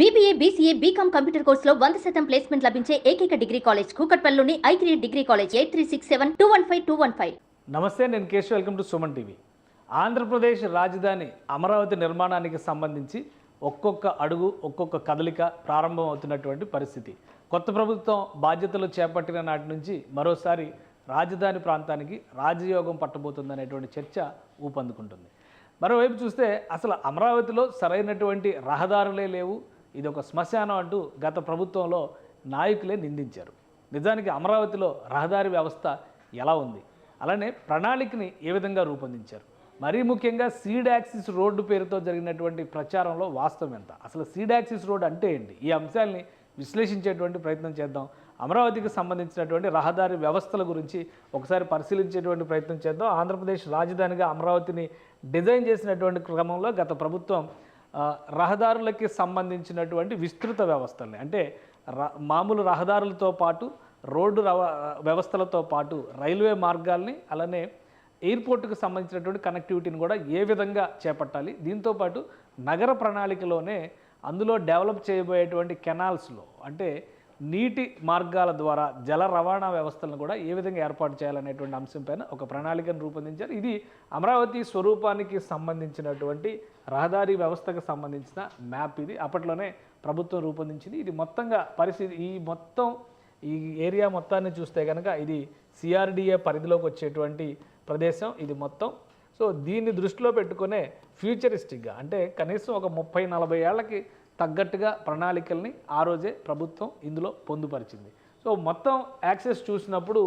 BBA BCA BCom computer కోర్సులో వంద శాతం ప్లేస్మెంట్ లభించే ఏకైక degree college కూకట్పల్లిలోని I three degree college eight three six seven two one five two one five నమస్తే నేను Keshav. Welcome to Suman TV. Andhra Pradesh రాజధాని అమరావతి నిర్మాణానికి సంబంధించి ఒక్కొక్క అడుగు ఒక్కొక్క కదలిక ప్రారంభం అవుతున్నటువంటి పరిస్థితి. కొత్త ప్రభుత్వం బాధ్యతలు చేపట్టిన నాటి నుంచి మరోసారి రాజధాని ప్రాంతానికి రాజయోగం పట్టబోతుందనేటువంటి చర్చ ఊపందుకుంటుంది. మరోవైపు చూస్తే అసలు అమరావతిలో సరైనటువంటి రహదారులే లేవు ఇది ఒక శ్మశానం అంటూ గత ప్రభుత్వంలో నాయకులే నిందించారు. నిజానికి అమరావతిలో రహదారి వ్యవస్థ ఎలా ఉంది? అలానే ప్రణాళికని ఏ విధంగా రూపొందించారు? మరీ ముఖ్యంగా సీడాక్సిస్ రోడ్డు పేరుతో జరిగినటువంటి ప్రచారంలో వాస్తవం ఎంత? అసలు సీడాక్సిస్ రోడ్ అంటే ఏంటి? ఈ అంశాల్ని విశ్లేషించేటువంటి ప్రయత్నం చేద్దాం. అమరావతికి సంబంధించినటువంటి రహదారి వ్యవస్థల గురించి ఒకసారి పరిశీలించేటువంటి ప్రయత్నం చేద్దాం. ఆంధ్రప్రదేశ్ రాజధానిగా అమరావతిని డిజైన్ చేసినటువంటి క్రమంలో గత ప్రభుత్వం రహదారులకి సంబంధించినటువంటి విస్తృత వ్యవస్థల్ని అంటే ర- మామూలు రహదారులతో పాటు రోడ్డు రవ వ్యవస్థలతో పాటు రైల్వే మార్గాల్ని అలానే ఎయిర్పోర్టుకు సంబంధించినటువంటి కనెక్టివిటీని కూడా ఏ విధంగా చేపట్టాలి. దీంతోపాటు నగర ప్రణాళికలోనే అందులో డెవలప్ చేయబోయేటువంటి కెనాల్స్లో అంటే నీటి మార్గాల ద్వారా జల రవాణా వ్యవస్థలను కూడా ఏ విధంగా ఏర్పాటు చేయాలనేటువంటి అంశంపైన ఒక ప్రణాళికను రూపొందించారు. ఇది అమరావతి స్వరూపానికి సంబంధించినటువంటి రహదారి వ్యవస్థకు సంబంధించిన మ్యాప్ ఇది. అప్పట్లోనే ప్రభుత్వం రూపొందించింది. ఇది మొత్తంగా పరిస్థితి ఈ మొత్తం ఈ ఏరియా మొత్తాన్ని చూస్తే కనుక ఇది సిఆర్డిఏ పరిధిలోకి వచ్చేటువంటి ప్రదేశం ఇది మొత్తం. సో దీన్ని దృష్టిలో పెట్టుకునే ఫ్యూచరిస్టిక్గా అంటే కనీసం ఒక ముప్పై నలభై ఏళ్ళకి తగ్గట్టుగా ప్రణాళికల్ని ఆ రోజే ప్రభుత్వం ఇందులో పొందుపరిచింది. సో మొత్తం యాక్సెస్ చూసినప్పుడు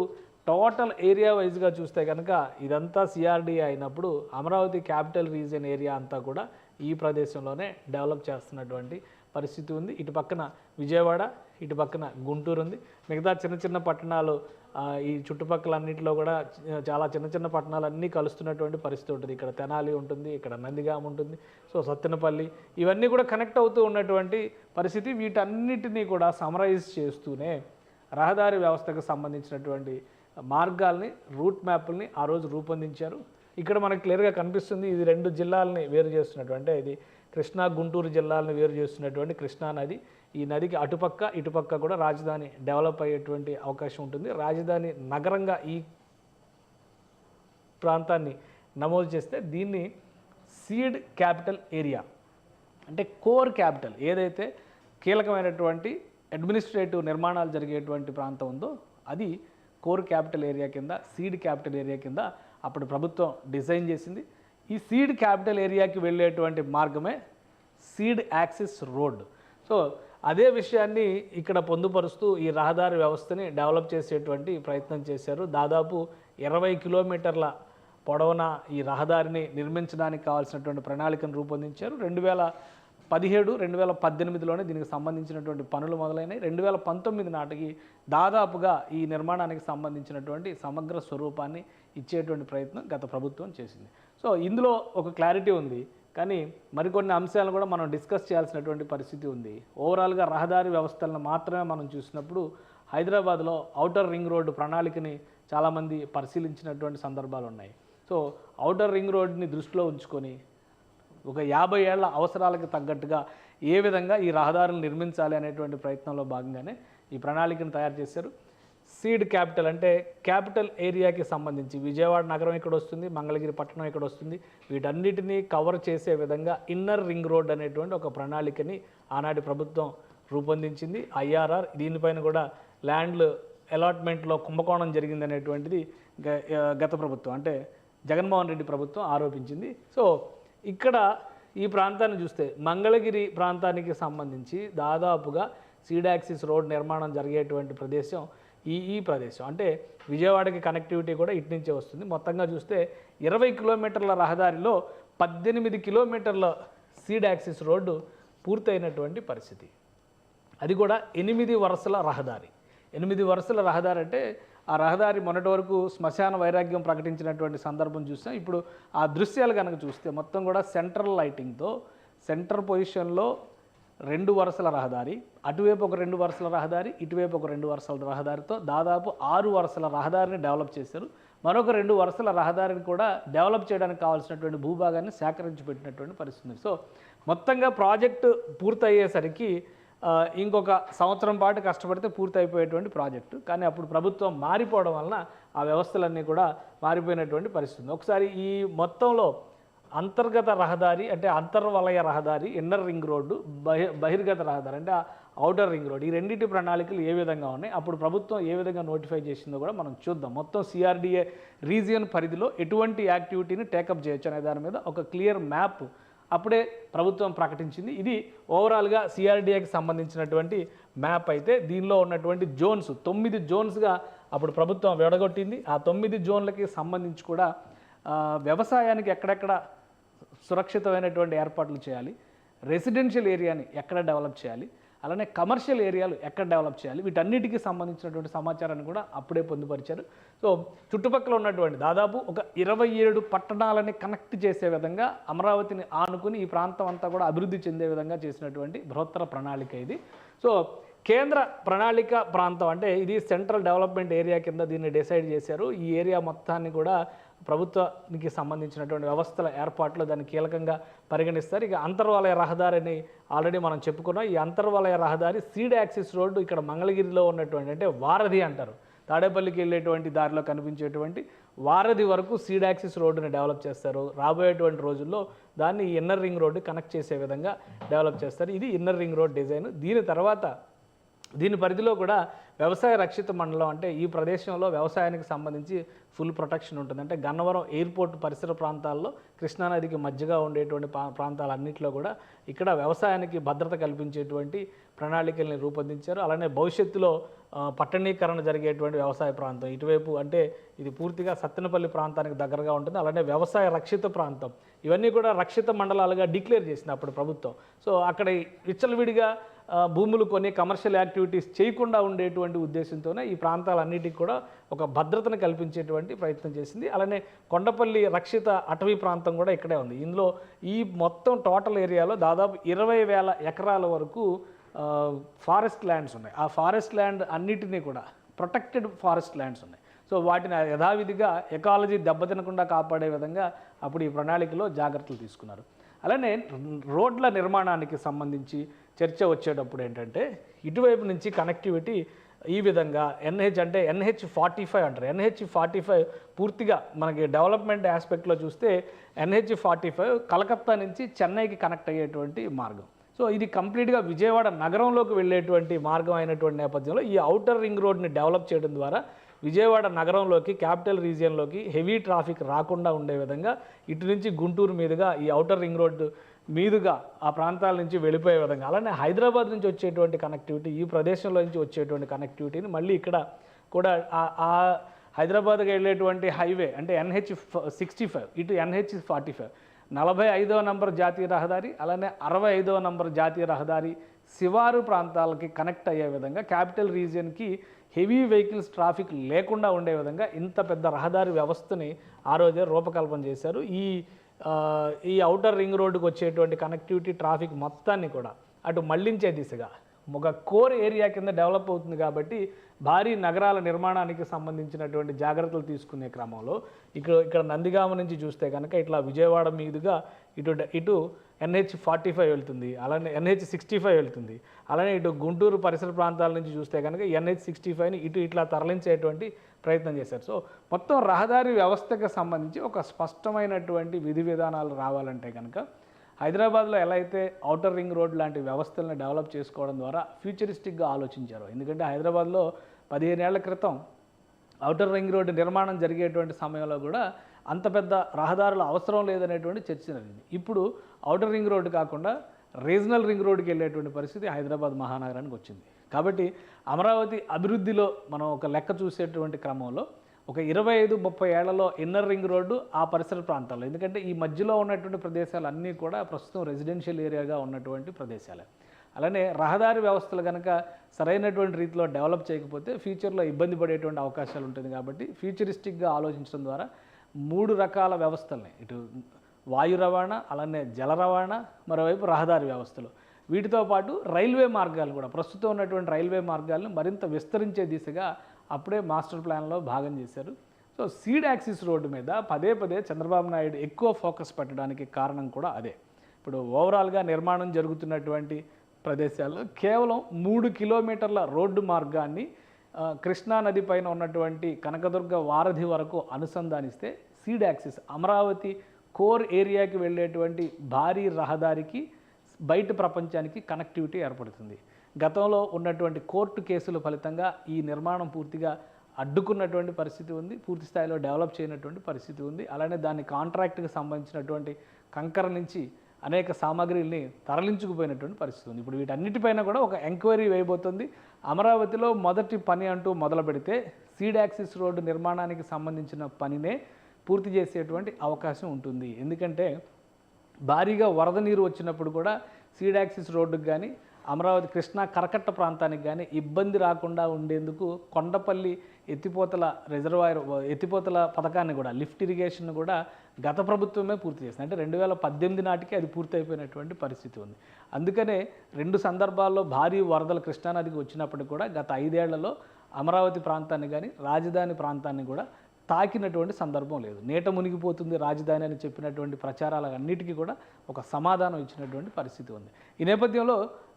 టోటల్ ఏరియా వైజ్గా చూస్తే కనుక ఇదంతా సిఆర్డీ అయినప్పుడు అమరావతి క్యాపిటల్ రీజియన్ ఏరియా అంతా కూడా ఈ ప్రదేశంలోనే డెవలప్ చేస్తున్నటువంటి పరిస్థితి ఉంది. ఇటు పక్కన విజయవాడ ఇటు పక్కన గుంటూరు ఉంది. మిగతా చిన్న చిన్న పట్టణాలు ఈ చుట్టుపక్కల అన్నింటిలో కూడా చాలా చిన్న చిన్న పట్టణాలు అన్నీ కలుస్తున్నటువంటి పరిస్థితి ఉంటుంది. ఇక్కడ తెనాలి ఉంటుంది ఇక్కడ నందిగామ ఉంటుంది సో సత్తెనపల్లి ఇవన్నీ కూడా కనెక్ట్ అవుతూ ఉన్నటువంటి పరిస్థితి. వీటన్నిటినీ కూడా సమరైజ్ చేస్తూనే రహదారి వ్యవస్థకు సంబంధించినటువంటి మార్గాల్ని రూట్ మ్యాప్ని ఆ రోజు రూపొందించారు. ఇక్కడ మనకు క్లియర్గా కనిపిస్తుంది ఇది రెండు జిల్లాలని వేరు చేస్తున్నటువంటి ఇది కృష్ణా గుంటూరు జిల్లాలను వేరు చేస్తున్నటువంటి కృష్ణా నది ఈ నదికి అటుపక్క ఇటుపక్క కూడా రాజధాని డెవలప్ అయ్యేటువంటి అవకాశం ఉంటుంది. రాజధాని నగరంగా ఈ ప్రాంతాన్ని నమోదు చేస్తే దీన్ని సీడ్ క్యాపిటల్ ఏరియా అంటే కోర్ క్యాపిటల్ ఏదైతే కీలకమైనటువంటి అడ్మినిస్ట్రేటివ్ నిర్మాణాలు జరిగేటువంటి ప్రాంతం ఉందో అది కోర్ క్యాపిటల్ ఏరియా కింద సీడ్ క్యాపిటల్ ఏరియా కింద అప్పుడు ప్రభుత్వం డిజైన్ చేసింది. ఈ సీడ్ క్యాపిటల్ ఏరియాకి వెళ్ళేటువంటి మార్గమే సీడ్ యాక్సిస్ రోడ్. సో అదే విషయాన్ని ఇక్కడ పొందుపరుస్తూ ఈ రహదారి వ్యవస్థని డెవలప్ చేసేటువంటి ప్రయత్నం చేశారు. దాదాపు ఇరవై కిలోమీటర్ల పొడవున ఈ రహదారిని నిర్మించడానికి కావాల్సినటువంటి ప్రణాళికను రూపొందించారు. రెండు వేల పదిహేడు రెండు వేల పద్దెనిమిదిలోనే దీనికి సంబంధించినటువంటి పనులు మొదలైనవి రెండు వేల పంతొమ్మిది నాటికి దాదాపుగా ఈ నిర్మాణానికి సంబంధించినటువంటి సమగ్ర స్వరూపాన్ని ఇచ్చేటువంటి ప్రయత్నం గత ప్రభుత్వం చేసింది. సో ఇందులో ఒక క్లారిటీ ఉంది. కానీ మరికొన్ని అంశాలను కూడా మనం డిస్కస్ చేయాల్సినటువంటి పరిస్థితి ఉంది. ఓవరాల్గా రహదారి వ్యవస్థలను మాత్రమే మనం చూసినప్పుడు హైదరాబాద్లో ఔటర్ రింగ్ రోడ్డు ప్రణాళికని చాలామంది పరిశీలించినటువంటి సందర్భాలు ఉన్నాయి. సో ఔటర్ రింగ్ రోడ్ని దృష్టిలో ఉంచుకొని ఒక యాభై ఏళ్ళ అవసరాలకు తగ్గట్టుగా ఏ విధంగా ఈ రహదారులు నిర్మించాలి అనేటువంటి ప్రయత్నంలో భాగంగానే ఈ ప్రణాళికను తయారు చేశారు. సీడ్ క్యాపిటల్ అంటే క్యాపిటల్ ఏరియాకి సంబంధించి విజయవాడ నగరం ఇక్కడ వస్తుంది మంగళగిరి పట్టణం ఇక్కడ వస్తుంది. వీటన్నిటినీ కవర్ చేసే విధంగా ఇన్నర్ రింగ్ రోడ్ అనేటువంటి ఒక ప్రణాళికని ఆనాటి ప్రభుత్వం రూపొందించింది. ఐఆర్ఆర్ దీనిపైన కూడా ల్యాండ్లు అలాట్మెంట్లో కుంభకోణం జరిగింది అనేటువంటిది గ- గత ప్రభుత్వం అంటే జగన్మోహన్ రెడ్డి ప్రభుత్వం ఆరోపించింది. సో ఇక్కడ ఈ ప్రాంతాన్ని చూస్తే మంగళగిరి ప్రాంతానికి సంబంధించి దాదాపుగా సీడాక్సిస్ రోడ్ నిర్మాణం జరిగేటువంటి ప్రదేశం ఈ ఈ ప్రదేశం. అంటే విజయవాడకి కనెక్టివిటీ కూడా ఇటు నుంచే వస్తుంది. మొత్తంగా చూస్తే ఇరవై కిలోమీటర్ల రహదారిలో పద్దెనిమిది కిలోమీటర్ల సీడ్ యాక్సిస్ రోడ్డు పూర్తయినటువంటి పరిస్థితి. అది కూడా ఎనిమిది వరుసల రహదారి. ఎనిమిది వరుసల రహదారి అంటే ఆ రహదారి మొన్నటి వరకు శ్మశాన వైరాగ్యం ప్రకటించినటువంటి సందర్భం చూసాం. ఇప్పుడు ఆ దృశ్యాలు కనుక చూస్తే మొత్తం కూడా సెంట్రల్ లైటింగ్తో సెంటర్ పొజిషన్లో రెండు వరుసల రహదారి అటువైపు ఒక రెండు వరుసల రహదారి ఇటువైపు ఒక రెండు వరుసల రహదారితో దాదాపు ఆరు వరుసల రహదారిని డెవలప్ చేశారు మరొక రెండు వరుసల రహదారిని కూడా డెవలప్ చేయడానికి కావాల్సినటువంటి భూభాగాన్ని సేకరించి పెట్టినటువంటి పరిస్థితి ఉంది. సో మొత్తంగా ప్రాజెక్టు పూర్తయ్యేసరికి ఇంకొక సంవత్సరం పాటు కష్టపడితే పూర్తి అయిపోయేటువంటి ప్రాజెక్టు కానీ అప్పుడు ప్రభుత్వం మారిపోవడం వలన ఆ వ్యవస్థలన్నీ కూడా మారిపోయినటువంటి పరిస్థితి ఉంది. ఒకసారి ఈ మొత్తంలో అంతర్గత రహదారి అంటే అంతర్వలయ రహదారి ఇన్నర్ రింగ్ రోడ్డు బహి బహిర్గత రహదారి అంటే అవుటర్ రింగ్ రోడ్ ఈ రెండింటి ప్రణాళికలు ఏ విధంగా ఉన్నాయి? అప్పుడు ప్రభుత్వం ఏ విధంగా నోటిఫై చేసిందో కూడా మనం చూద్దాం. మొత్తం సిఆర్డీఏ రీజియన్ పరిధిలో ఎటువంటి యాక్టివిటీని టేకప్ చేయొచ్చు అనే దాని మీద ఒక క్లియర్ మ్యాప్ అప్పుడే ప్రభుత్వం ప్రకటించింది. ఇది ఓవరాల్గా సిఆర్డీఏకి సంబంధించినటువంటి మ్యాప్ అయితే దీనిలో ఉన్నటువంటి జోన్స్ తొమ్మిది జోన్స్గా అప్పుడు ప్రభుత్వం విడగొట్టింది. ఆ తొమ్మిది జోన్లకి సంబంధించి కూడా వ్యవసాయానికి ఎక్కడెక్కడ సురక్షితమైనటువంటి ఏర్పాట్లు చేయాలి. రెసిడెన్షియల్ ఏరియాని ఎక్కడ డెవలప్ చేయాలి. అలానే కమర్షియల్ ఏరియాలు ఎక్కడ డెవలప్ చేయాలి. వీటన్నిటికీ సంబంధించినటువంటి సమాచారాన్ని కూడా అప్పుడే పొందుపరిచారు. సో చుట్టుపక్కల ఉన్నటువంటి దాదాపు ఒక ఇరవై ఏడు పట్టణాలని కనెక్ట్ చేసే విధంగా అమరావతిని ఆనుకుని ఈ ప్రాంతం అంతా కూడా అభివృద్ధి చెందే విధంగా చేసినటువంటి బృహత్తర ప్రణాళిక ఇది. సో కేంద్ర ప్రణాళిక ప్రాంతం అంటే ఇది సెంట్రల్ డెవలప్మెంట్ ఏరియా కింద దీన్ని డిసైడ్ చేశారు. ఈ ఏరియా మొత్తాన్ని కూడా ప్రభుత్వానికి సంబంధించినటువంటి వ్యవస్థల ఏర్పాట్లో దాన్ని కీలకంగా పరిగణిస్తారు. ఇక అంతర్వాలయ రహదారిని ఆల్రెడీ మనం చెప్పుకున్నాం. ఈ అంతర్వాలయ రహదారి సీడ్ యాక్సిస్ రోడ్డు ఇక్కడ మంగళగిరిలో ఉన్నటువంటి అంటే వారధి అంటారు. తాడేపల్లికి వెళ్ళేటువంటి దారిలో కనిపించేటువంటి వారధి వరకు సీడ్ యాక్సిస్ రోడ్డుని డెవలప్ చేస్తారు. రాబోయేటువంటి రోజుల్లో దాన్ని ఈ ఇన్నర్ రింగ్ రోడ్డు కనెక్ట్ చేసే విధంగా డెవలప్ చేస్తారు. ఇది ఇన్నర్ రింగ్ రోడ్ డిజైన్. దీని తర్వాత దీని పరిధిలో కూడా వ్యవసాయ రక్షిత మండలం అంటే ఈ ప్రదేశంలో వ్యవసాయానికి సంబంధించి ఫుల్ ప్రొటెక్షన్ ఉంటుంది. అంటే గన్నవరం ఎయిర్పోర్ట్ పరిసర ప్రాంతాల్లో కృష్ణానదికి మధ్యగా ఉండేటువంటి ప్రాంతాలన్నింటిలో కూడా ఇక్కడ వ్యవసాయానికి భద్రత కల్పించేటువంటి ప్రణాళికల్ని రూపొందించారు. అలానే భవిష్యత్తులో పట్టణీకరణ జరిగేటువంటి వ్యవసాయ ప్రాంతం ఇటువైపు అంటే ఇది పూర్తిగా సత్తెనపల్లి ప్రాంతానికి దగ్గరగా ఉంటుంది. అలానే వ్యవసాయ రక్షిత ప్రాంతం. ఇవన్నీ కూడా రక్షిత మండలాలుగా డిక్లేర్ చేసింది అప్పుడు ప్రభుత్వం. సో అక్కడ విచ్చలవిడిగా భూములు కొని కమర్షియల్ యాక్టివిటీస్ చేయకుండా ఉండేటువంటి ఉద్దేశంతోనే ఈ ప్రాంతాలన్నిటికీ కూడా ఒక భద్రతను కల్పించేటువంటి ప్రయత్నం చేసింది. అలానే కొండపల్లి రక్షిత అటవీ ప్రాంతం కూడా ఇక్కడే ఉంది. ఇందులో ఈ మొత్తం టోటల్ ఏరియాలో దాదాపు ఇరవై వేల ఎకరాల వరకు ఫారెస్ట్ ల్యాండ్స్ ఉన్నాయి. ఆ ఫారెస్ట్ ల్యాండ్ అన్నిటినీ కూడా ప్రొటెక్టెడ్ ఫారెస్ట్ ల్యాండ్స్ ఉన్నాయి. సో వాటిని యథావిధిగా ఎకాలజీ దెబ్బతినకుండా కాపాడే విధంగా అప్పుడు ఈ ప్రణాళికలో జాగ్రత్తలు తీసుకున్నారు. అలానే రోడ్ల నిర్మాణానికి సంబంధించి చర్చ వచ్చేటప్పుడు ఏంటంటే ఇటువైపు నుంచి కనెక్టివిటీ ఈ విధంగా ఎన్హెచ్ అంటే ఎన్హెచ్ ఫార్టీ ఫైవ్ అంటారు. ఎన్హెచ్ ఫార్టీ ఫైవ్ పూర్తిగా మనకి డెవలప్మెంట్ ఆస్పెక్ట్లో చూస్తే ఎన్హెచ్ ఫార్టీ ఫైవ్ కలకత్తా నుంచి చెన్నైకి కనెక్ట్ అయ్యేటువంటి మార్గం. సో ఇది కంప్లీట్గా విజయవాడ నగరంలోకి వెళ్ళేటువంటి మార్గం అయినటువంటి నేపథ్యంలో ఈ అవుటర్ రింగ్ రోడ్ని డెవలప్ చేయడం ద్వారా విజయవాడ నగరంలోకి క్యాపిటల్ రీజియన్లోకి హెవీ ట్రాఫిక్ రాకుండా ఉండే విధంగా ఇటు నుంచి గుంటూరు మీదుగా ఈ అవుటర్ రింగ్ రోడ్డు మీదుగా ఆ ప్రాంతాల నుంచి వెళ్ళిపోయే విధంగా అలానే హైదరాబాద్ నుంచి వచ్చేటువంటి కనెక్టివిటీ ఈ ప్రదేశంలో నుంచి వచ్చేటువంటి కనెక్టివిటీని మళ్ళీ ఇక్కడ కూడా ఆ- హైదరాబాద్కి వెళ్ళేటువంటి హైవే అంటే ఎన్హెచ్ సిక్స్టీ ఫైవ్ ఇటు ఎన్హెచ్ ఫార్టీ ఫైవ్ నలభై ఐదవ నంబర్ జాతీయ రహదారి అలానే అరవై ఐదవ నంబర్ జాతీయ రహదారి శివారు ప్రాంతాలకి కనెక్ట్ అయ్యే విధంగా క్యాపిటల్ రీజియన్కి హెవీ వెహికల్స్ ట్రాఫిక్ లేకుండా ఉండే విధంగా ఇంత పెద్ద రహదారి వ్యవస్థని ఆ రోజే రూపకల్పన చేశారు. ఈ ఈ అవుటర్ రింగ్ రోడ్డుకు వచ్చేటువంటి కనెక్టివిటీ ట్రాఫిక్ మొత్తాన్ని కూడా అటు మళ్ళించే దిశగా ఒక కోర్ ఏరియా కింద డెవలప్ అవుతుంది కాబట్టి భారీ నగరాల నిర్మాణానికి సంబంధించినటువంటి జాగ్రత్తలు తీసుకునే క్రమంలో ఇక్కడ ఇక్కడ నందిగామ నుంచి చూస్తే కనుక ఇట్లా విజయవాడ మీదుగా ఇటు ఇటు ఎన్హెచ్ ఫార్టీ ఫైవ్ వెళ్తుంది అలానే ఎన్హెచ్ సిక్స్టీ ఫైవ్ వెళ్తుంది అలానే ఇటు గుంటూరు పరిసర ప్రాంతాల నుంచి చూస్తే కనుక ఎన్హెచ్ సిక్స్టీ ఫైవ్ని ఇటు ఇట్లా తరలించేటువంటి ప్రయత్నం చేశారు. సో మొత్తం రహదారి వ్యవస్థకు సంబంధించి ఒక స్పష్టమైనటువంటి విధి విధానాలు రావాలంటే కనుక హైదరాబాద్లో ఎలా అయితే ఔటర్ రింగ్ రోడ్ లాంటి వ్యవస్థలను డెవలప్ చేసుకోవడం ద్వారా ఫ్యూచరిస్టిక్గా ఆలోచించారు. ఎందుకంటే హైదరాబాద్లో పదిహేనేళ్ళ క్రితం ఔటర్ రింగ్ రోడ్డు నిర్మాణం జరిగేటువంటి సమయంలో కూడా అంత పెద్ద రహదారుల అవసరం లేదనేటువంటి చర్చ జరిగింది. ఇప్పుడు ఔటర్ రింగ్ రోడ్డు కాకుండా రీజనల్ రింగ్ రోడ్డుకి వెళ్ళేటువంటి పరిస్థితి హైదరాబాద్ మహానగరానికి వచ్చింది. కాబట్టి అమరావతి అభివృద్ధిలో మనం ఒక లెక్క చూసేటువంటి క్రమంలో ఒక ఇరవై ఐదు ముప్పై ఏళ్ళలో ఇన్నర్ రింగ్ రోడ్డు ఆ పరిసర ప్రాంతాల్లో. ఎందుకంటే ఈ మధ్యలో ఉన్నటువంటి ప్రదేశాలు అన్నీ కూడా ప్రస్తుతం రెసిడెన్షియల్ ఏరియాగా ఉన్నటువంటి ప్రదేశాలే. అలానే రహదారి వ్యవస్థలు కనుక సరైనటువంటి రీతిలో డెవలప్ చేయకపోతే ఫ్యూచర్లో ఇబ్బంది పడేటువంటి అవకాశాలు ఉంటుంది కాబట్టి ఫ్యూచరిస్టిక్గా ఆలోచించడం ద్వారా మూడు రకాల వ్యవస్థల్ని ఇటు వాయు రవాణా అలానే జల రవాణా మరోవైపు రహదారి వ్యవస్థలు. వీటితో పాటు రైల్వే మార్గాలు కూడా ప్రస్తుతం ఉన్నటువంటి రైల్వే మార్గాలను మరింత విస్తరించే దిశగా అప్పుడే మాస్టర్ ప్లాన్లో భాగం చేశారు. సో సీడ్ యాక్సిస్ రోడ్డు మీద పదే పదే చంద్రబాబు నాయుడు ఎక్కువ ఫోకస్ పెట్టడానికి కారణం కూడా అదే. ఇప్పుడు ఓవరాల్గా నిర్మాణం జరుగుతున్నటువంటి ప్రదేశాల్లో కేవలం మూడు కిలోమీటర్ల రోడ్డు మార్గాన్ని కృష్ణా నది పైన ఉన్నటువంటి కనకదుర్గ వారధి వరకు అనుసంధానిస్తే సీడ్ యాక్సిస్ అమరావతి కోర్ ఏరియాకి వెళ్ళేటువంటి భారీ రహదారికి బయట ప్రపంచానికి కనెక్టివిటీ ఏర్పడుతుంది. గతంలో ఉన్నటువంటి కోర్టు కేసుల ఫలితంగా ఈ నిర్మాణం పూర్తిగా అడ్డుకున్నటువంటి పరిస్థితి ఉంది. పూర్తి స్థాయిలో డెవలప్ చేయనటువంటి పరిస్థితి ఉంది. అలానే దాని కాంట్రాక్ట్కి సంబంధించినటువంటి కంకర నుంచి అనేక సామాగ్రిల్ని తరలించుకుపోయినటువంటి పరిస్థితి ఉంది. ఇప్పుడు వీటన్నిటిపైన కూడా ఒక ఎంక్వైరీ వేయబోతుంది. అమరావతిలో మొదటి పని అంటూ మొదలు పెడితే సీడ్ యాక్సిస్ రోడ్డు నిర్మాణానికి సంబంధించిన పనినే పూర్తి చేసేటువంటి అవకాశం ఉంటుంది. ఎందుకంటే భారీగా వరద నీరు వచ్చినప్పుడు కూడా సీడాక్సిస్ రోడ్డుకు కానీ అమరావతి కృష్ణా కరకట్ట ప్రాంతానికి కానీ ఇబ్బంది రాకుండా ఉండేందుకు కొండపల్లి ఎత్తిపోతల రిజర్వాయర్ ఎత్తిపోతల పథకాన్ని కూడా లిఫ్ట్ ఇరిగేషన్ కూడా గత ప్రభుత్వమే పూర్తి చేసింది. అంటే రెండు వేల పద్దెనిమిది నాటికి అది పూర్తి అయిపోయినటువంటి పరిస్థితి ఉంది. అందుకనే రెండు సందర్భాల్లో భారీ వరదలు కృష్ణానదికి వచ్చినప్పటికీ కూడా గత ఐదేళ్ళలో అమరావతి ప్రాంతాన్ని కానీ రాజధాని ప్రాంతాన్ని కూడా తాకినటువంటి సందర్భం లేదు. నేట మునిగిపోతుంది రాజధాని అని చెప్పినటువంటి ప్రచారాలన్నిటికీ కూడా ఒక సమాధానం ఇచ్చినటువంటి పరిస్థితి ఉంది. ఈ నేపథ్యంలో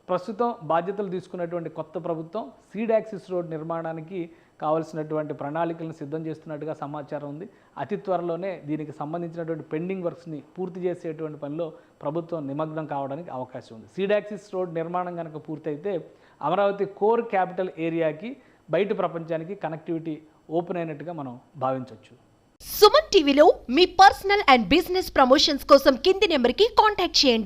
ప్రస్తుతం బాధ్యతలు తీసుకున్నటువంటి కొత్త ప్రభుత్వం సీడ్ యాక్సిస్ రోడ్ నిర్మాణానికి కావలసినటువంటి ప్రణాళికలను సిద్ధం చేస్తున్నట్టుగా సమాచారం ఉంది. అతి త్వరలోనే దీనికి సంబంధించినటువంటి పెండింగ్ వర్క్స్ని పూర్తి చేసేటువంటి పనిలో ప్రభుత్వం నిమగ్నం కావడానికి అవకాశం ఉంది. సీడ్ యాక్సిస్ రోడ్ నిర్మాణం కనుక పూర్తయితే అమరావతి కోర్ క్యాపిటల్ ఏరియాకి బయట ప్రపంచానికి కనెక్టివిటీ ఓపెన్ అయినట్టుగా మనం భావించవచ్చు. సుమన్ టీవీలో మీ పర్సనల్ అండ్ బిజినెస్ ప్రమోషన్స్ కోసం కింది నెంబర్కి కాంటాక్ట్ చేయండి.